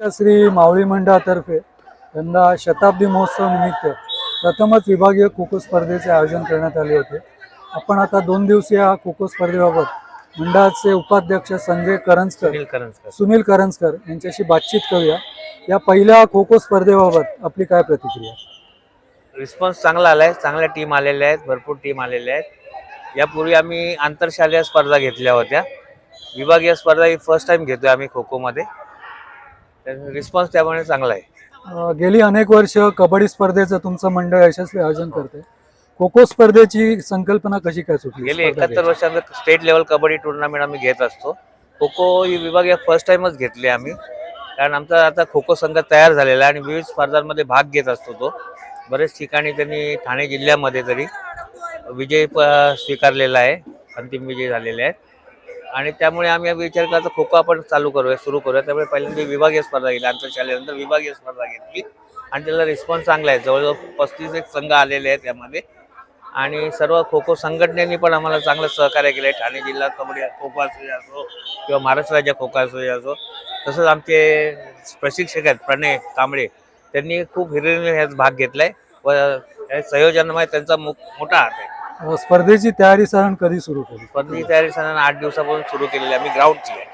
श्री मावळी मंडळातर्फे यंदा शताब्दी महोत्सव निमित्त प्रथमच विभागीय खो खो स्पर्धेचे आयोजन करण्यात आले होते. आपण आता दोन दिवसीय या खो खो स्पर्धेबाबत मंडळाचे उपाध्यक्ष संजय करंजकर सुनील करंजकर. सुनील करंजकर यांच्याशी बातचीत करूया. या पहिल्या खो खो स्पर्धेबाबत आपली काय प्रतिक्रिया? रिस्पॉन्स चांगला आलाय चांगल्या टीम आलेल्या आहेत भरपूर टीम आलेल्या आहेत. यापूर्वी आम्ही आंतरशालेय स्पर्धा घेतल्या होत्या. विभागीय स्पर्धा ही फर्स्ट टाइम घेतोय आम्ही खो खोमध्ये रिस्पॉन्स त्यामुळे चांगला आहे. अं, गेली अनेक वर्ष कबड्डी स्पर्धेचं तुमचं मंडळ यशस्वी आयोजन करते खो खो स्पर्धेची संकल्पना कशी काय सुटली गेली स्पर्धा एकाहत्तर वर्षांत स्टेट लेवल कबड्डी टुर्नामेंट आम्ही घेत असतो. खो खो ही विभागीय फर्स्ट टाइमच घेतली आम्ही. कारण आमचा आता खो खो संघ तयार झालेला आहे आणि विविध स्पर्धांमध्ये भाग घेत असतो तो. बरेच ठिकाणी त्यांनी ठाणे जिल्ह्यामध्ये तरी विजय प- स्वीकारलेला आहे. अंतिम विजय झालेले आहेत. आणि त्यामुळे आम्ही विचार करायचा खो खो आपण चालू करूया सुरू करूया. त्यामुळे पहिल्यांदा विभागीय स्पर्धा घेतली आंतरशालेनंतर विभागीय स्पर्धा घेतली. आणि त्याला रिस्पॉन्स चांगला आहे. जवळजवळ पस्तीस एक संघ आलेले आहेत त्यामध्ये आणि सर्व खो खो संघटनेनी पण आम्हाला चांगलं सहकार्य केलं आहे ठाणे जिल्हा कबड्डी खो खो असो असो किंवा महाराष्ट्र राज्य खो खो असो असो. तसंच आमचे प्रशिक्षक आहेत प्रणय कांबळे. त्यांनी खूप हिरिरीने ह्यात भाग घेतला आहे व या संयोजनामुळे त्यांचा मोठा हात आहे. अं, स्पर्धेची तयारी साधारण कधी सुरू केली? स्पर्धेची तयारी साधारण आठ दिवसापासून सुरू केलेली आहे. आम्ही ग्राउंडची आहे.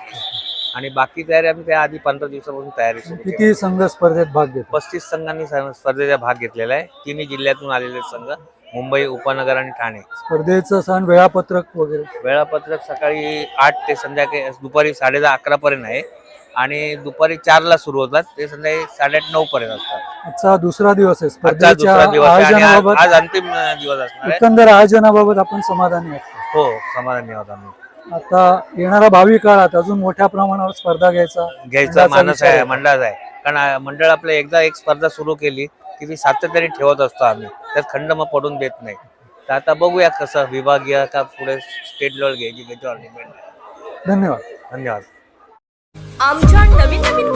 आणि बाकी तयारी आम्ही त्या आधी पंधरा दिवसापासून तयारी सुरू केली किती संघ स्पर्धेत भाग घेतात पस्तीस संघांनी स- स्पर्धेचा भाग घेतलेला आहे. तिन्ही जिल्ह्यातून आलेले संघ मुंबई उपनगर आणि ठाणे. स्पर्धेचं सण वेळापत्रक वगैरे? वेळापत्रक सकाळी आठ ते संध्याकाळी दुपारी साडे दहा अकरा पर्यंत आहे. आणि दुपारी चारला सुरू होतात. ते संध्याकाळी साडेआठ नऊ पर्यंत असतात. आजचा दुसरा दिवस आहे. आजचा स्पर्धेच्या दुसरा दिवस आहे आणि आज- आयोजनाबाबत आज अंतिम दिवस असणार आहे. एकंदर आयोजनाबाबत आपण समाधानी आहोत हो समाधानी आहोत आम्ही. आता येणारा भावी काळात अजून मोठ्या प्रमाणावर स्पर्धा घ्यायचा घ्यायचा मंडळाचा मानस विचार आहे आहे. मंडळाचा आहे. कारण मंडळ आपलं एकदा एक स्पर्धा सुरू केली की ती सातत्याने ठेवत असतो आम्ही. त्यात खंड मग पडून देत नाही. तर आता बघूया कसं विभागीय का पुढे स्टेट लेवल घ्यायची त्याच्यावर आहे. धन्यवाद. धन्यवाद. आमच्या नवीन नवीन